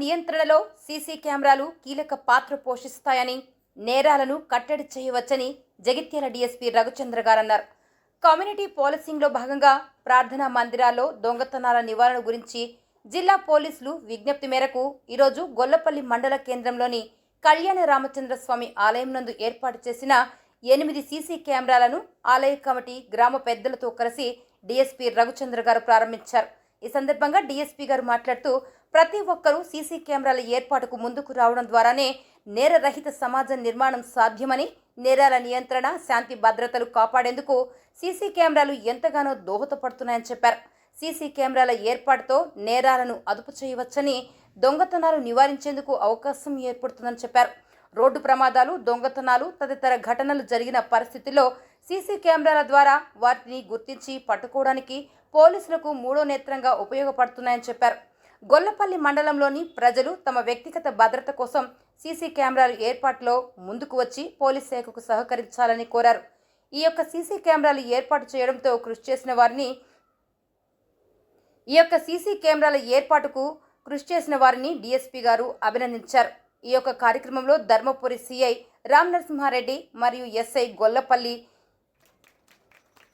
నియంత్రణలో సీసీ కెమెరాలు కీలక పాత్ర పోషిస్తాయని నేరాలను కట్టడి చేయవచ్చని జగిత్యాల డీఎస్పీ రఘుచంద్ర గారు అన్నారు. కమ్యూనిటీ పోలీసింగ్లో భాగంగా ప్రార్థనా మందిరాల్లో దొంగతనాల నివారణ గురించి జిల్లా పోలీసులు విజ్ఞప్తి మేరకు ఈరోజు గొల్లపల్లి మండల కేంద్రంలోని కళ్యాణ రామచంద్ర స్వామి ఆలయం నందు ఏర్పాటు చేసిన ఎనిమిది సీసీ కెమెరాలను ఆలయ కమిటీ గ్రామ పెద్దలతో కలిసి డీఎస్పీ రఘుచంద్ర గారు ప్రారంభించారు. ఈ సందర్భంగా డీఎస్పీ గారు మాట్లాడుతూ ప్రతి ఒక్కరూ సీసీ కెమెరాల ఏర్పాటుకు ముందుకు రావడం ద్వారానే నేరరహిత సమాజం నిర్మాణం సాధ్యమని నేరాల నియంత్రణ శాంతి భద్రతలు కాపాడేందుకు సీసీ కెమెరాలు ఎంతగానో దోహదపడుతున్నాయని చెప్పారు. సీసీ కెమెరాల ఏర్పాటుతో నేరాలను అదుపు చేయవచ్చని దొంగతనాలు నివారించేందుకు అవకాశం ఏర్పడుతుందని చెప్పారు. రోడ్డు ప్రమాదాలు దొంగతనాలు తదితర ఘటనలు జరిగిన పరిస్థితుల్లో సీసీ కెమెరాల ద్వారా వాటిని గుర్తించి పట్టుకోవడానికి పోలీసులకు మూడో నేత్రంగా ఉపయోగపడుతున్నాయని చెప్పారు. గొల్లపల్లి మండలంలోని ప్రజలు తమ వ్యక్తిగత భద్రత కోసం సీసీ కెమెరాల ఏర్పాటులో ముందుకు వచ్చి పోలీస్ శాఖకు సహకరించాలని కోరారు. ఈ యొక్క సీసీ కెమెరాలు ఏర్పాటు చేయడంతో కృషి చేసిన వారిని ఈ యొక్క సీసీ కెమెరాల ఏర్పాటుకు కృషి చేసిన వారిని డీఎస్పీ గారు అభినందించారు. ఈ యొక్క కార్యక్రమంలో ధర్మపురి సిఐ రామ్ నరసింహారెడ్డి మరియు ఎస్ఐ గొల్లపల్లి.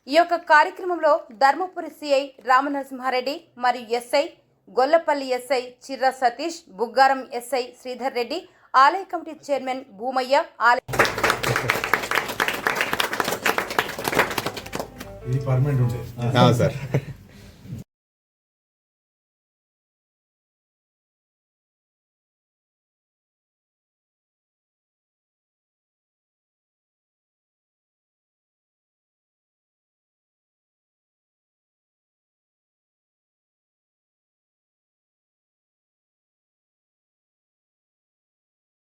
ఈ యొక్క కార్యక్రమంలో ధర్మపురి సిఐ రామనరసింహారెడ్డి మరియు SI Gollapalli SI Chirra Satish Buggaram SI Sridhar Reddy ఆలయ కమిటీ చైర్మన్ భూమయ్య ఆలయ ఇది పర్మనెంట్ ఉండేది సార్.